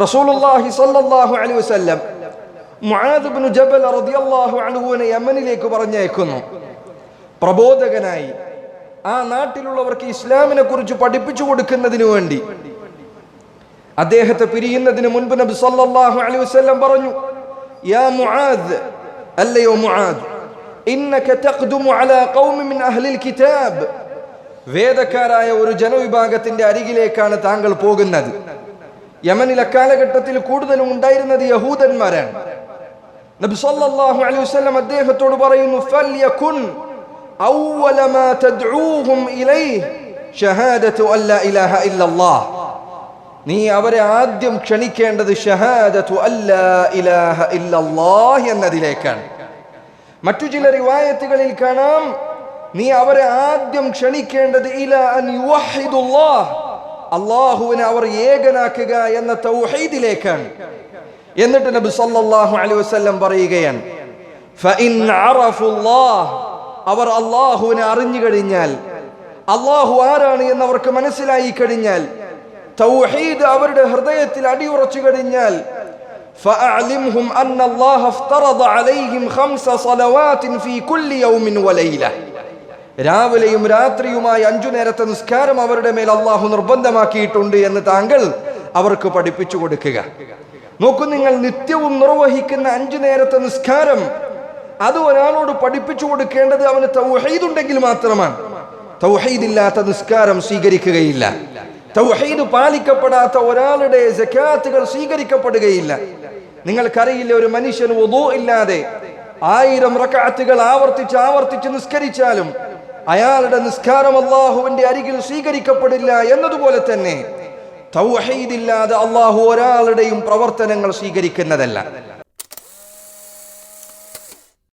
റസൂലുള്ളാഹി സ്വല്ലല്ലാഹു അലൈഹി വസല്ലം മുആദ് ഇബ്നു ജബൽ റളിയല്ലാഹു അൻഹുവിനെ യമനിലേക്ക് പറഞ്ഞയക്കുന്നു. പ്രബോധകനായി. ആ നാട്ടിലുള്ളവർക്ക് ഇസ്ലാമിനെ കുറിച്ച് പഠിപ്പിച്ചു കൊടുക്കുന്നതിനു വേണ്ടി. അദ്ദേഹത്തെ പിരിയുന്നതിന് മുൻപ് നബി സല്ലല്ലാഹു അലൈഹി വസല്ലം പറഞ്ഞു യാ മുആദ് അല്ലയോ മുആദ് ഇന്നക തഖ്ദുമു അലാ ഖൗമി മിൻ അഹ്ലിൽ കിതാബ്. വേദക്കാരായ ഒരു ജനവിഭാഗത്തിന്റെ അരികിലേക്കാണ് താങ്കൾ പോകുന്നത്. യമനിൽ അക്കാലഘട്ടത്തിൽ കൂടുതലും ഉണ്ടായിരുന്നത് യഹൂദന്മാരാണ്. നബി സല്ലല്ലാഹു അലൈഹി വസല്ലം അദ്ദേഹത്തോട് പറയുന്നു ഫൽയകുൻ അവല മാ തദ്ഊഹും ഇലൈഹി ഷഹാദത്തു അല്ലാ ഇലാഹ ഇല്ലല്ലാഹ്. നീ അവരെ ആദ്യം ക്ഷണിക്കേണ്ടത് ഷഹാദത്തു അല്ലാ ഇലാഹ ഇല്ലല്ലാഹ് എന്നതിലേക്കാണ്. മറ്റു ചില റിവായത്തുകളിൽ കാണാം നീ അവരെ ആദ്യം ക്ഷണിക്കേണ്ടത് ഇലാ അൻ യുവഹിദുല്ലാഹ് അള്ളാഹുവിനെ അവർ ഏകനാക്കുക എന്ന തൗഹീദിലേക്കാണ് എന്നിട്ട് നബി സല്ലല്ലാഹു അലൈഹി വസല്ലം പറയുകയാണ് ഫഇൻ അറഫുല്ലാഹ് അവർ അള്ളാഹുവിനെ അറിഞ്ഞു കഴിഞ്ഞാൽ അള്ളാഹു ആരാണ് എന്ന് അവർക്ക് മനസ്സിലായി കഴിഞ്ഞാൽ തൗഹീദ് അവരുടെ ഹൃദയത്തിൽ അടിയുറച്ചു കഴിഞ്ഞാൽ فأعلمهم أن الله افترض عليهم خمس صلوات في كل يوم وليلة രാവിലെയും രാത്രിയുമായി അഞ്ചു നേരത്തെ നിസ്കാരം അവരുടെ മേൽ അള്ളാഹു നിർബന്ധമാക്കിയിട്ടുണ്ട് എന്ന് താങ്കൾ അവർക്ക് പഠിപ്പിച്ചു കൊടുക്കുക. നോക്കൂ നിങ്ങൾ നിത്യവും നിർവഹിക്കുന്ന അഞ്ചു നേരത്തെ നിസ്കാരം അത് ഒരാളോട് പഠിപ്പിച്ചു കൊടുക്കേണ്ടത് അവന് തൗഹീദുണ്ടെങ്കിൽ മാത്രമാണ്. തൗഹീദില്ലാത്ത നിസ്കാരം സ്വീകരിക്കുകയില്ല. തൗഹീദ് പാലിക്കപ്പെടാത്ത ഒരാളുടെ ജക്കാത്തുകൾ സ്വീകരിക്കപ്പെടുകയില്ല. നിങ്ങൾക്കറിയില്ല ഒരു മനുഷ്യൻ ഒതോ ഇല്ലാതെ ആയിരം റക്കാത്തുകൾ ആവർത്തിച്ച് ആവർത്തിച്ച് നിസ്കരിച്ചാലും അയാളുടെ നിസ്കാരം അള്ളാഹുവിന്റെ അരികിൽ സ്വീകരിക്കപ്പെടില്ല എന്നതുപോലെ തന്നെ തൗഹീദില്ലാതെ അള്ളാഹു ഒരാളുടെയും പ്രവർത്തനങ്ങൾ സ്വീകരിക്കുന്നതല്ല.